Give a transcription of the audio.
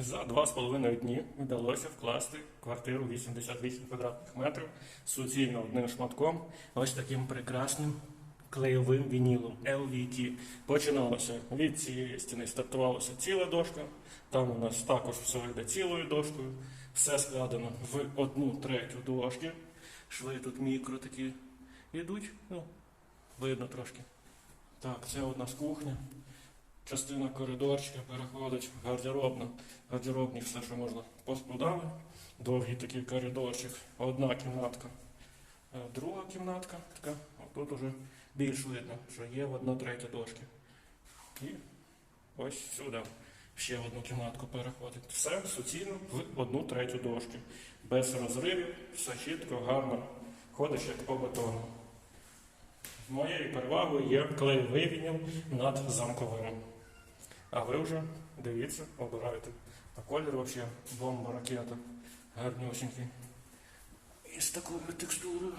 За два з половиною дні вдалося вкласти квартиру 88 квадратних метрів суцільно одним шматком, ось таким прекрасним клейовим вінілом LVT. Починалося від цієї стіни, стартувалася ціла дошка. Там у нас також все йде цілою дошкою. Все складено в одну третю дошки. Шви тут мікро такі йдуть, ну, видно трошки. Так, це у нас кухня. Частина коридорчика переходить в гардеробну. Гардеробні все, що можна, поскладали. Довгий такий коридорчик. Одна кімнатка, е, друга кімнатка. Така. Тут уже більш видно, що є в одна третя дошки. І ось сюди ще одну кімнатку переходить. Все суцільно в одну третю дошки. Без розривів, все чітко, гарно. Ходиш як по бетону. Моєю перевагою є клейовий вініл над замковим. А ви вже дивіться, обирайте. А колір взагалі бомба ракета. Гарнюсінький. І з такою текстурою.